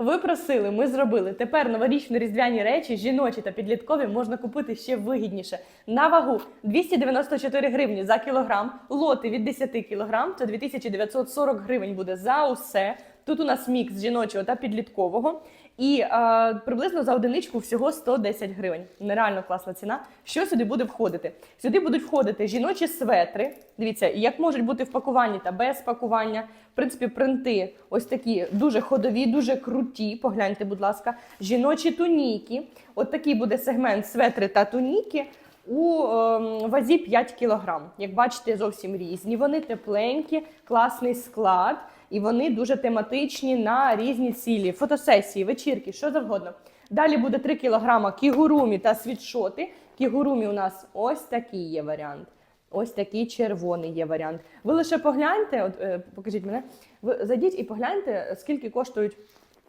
Ви просили, ми зробили. Тепер новорічні різдвяні речі, жіночі та підліткові можна купити ще вигідніше. На вагу 294 гривні за кілограм, лоти від 10 кілограм, то 2940 гривень буде за усе. Тут у нас мікс жіночого та підліткового. І е, приблизно за одиничку всього 110 гривень. Нереально класна ціна. Що сюди буде входити? Сюди будуть входити жіночі светри. Дивіться, як можуть бути в пакуванні та без пакування. В принципі, принти ось такі дуже ходові, дуже круті. Погляньте, будь ласка, жіночі туніки. От такий буде сегмент светри та туніки. У ем, вазі 5 кг. Як бачите, зовсім різні. Вони тепленькі, класний склад, і вони дуже тематичні на різні цілі, фотосесії, вечірки, що завгодно. Далі буде 3 кг кігурумі та світшоти. Кігурумі у нас ось такий є варіант. Ось такий червоний є варіант. Ви лише погляньте, от е, покажіть мене. Ви зайдіть і погляньте, скільки коштують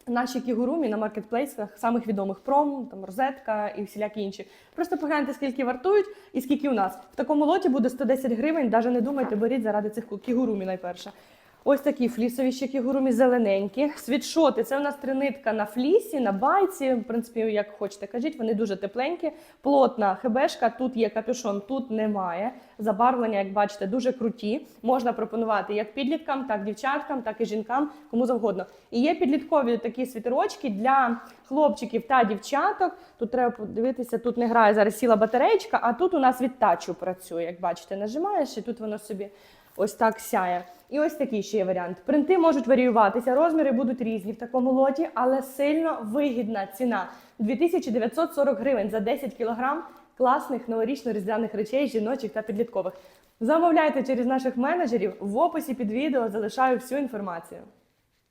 наші кігурумі на маркетплейсах самих відомих пром, там розетка і всілякі інші. Просто погляньте, скільки вартують і скільки у нас. В такому лоті буде 110 гривень. Навіть не думайте, беріть заради цих кігурумі найперше. Ось такі флісові ще кігурумі зелененькі. Світшоти це у нас тринитка на флісі, на байці. В принципі, як хочете, кажіть, вони дуже тепленькі. Плотна хебешка, тут є капюшон, тут немає. Забарвлення, як бачите, дуже круті. Можна пропонувати як підліткам, так дівчаткам, так і жінкам, кому завгодно. І є підліткові такі світерочки для хлопчиків та дівчаток. Тут треба подивитися, тут не грає зараз сіла батареєчка, а тут у нас від тачу працює. Як бачите, нажимаєш, і тут воно собі ось так сяє. І ось такий ще є варіант. Принти можуть варіюватися, розміри будуть різні в такому лоті, але сильно вигідна ціна 2940 гривень за 10 кілограм класних новорічно-різдвяних речей, жіночих та підліткових. Замовляйте через наших менеджерів в описі під відео залишаю всю інформацію.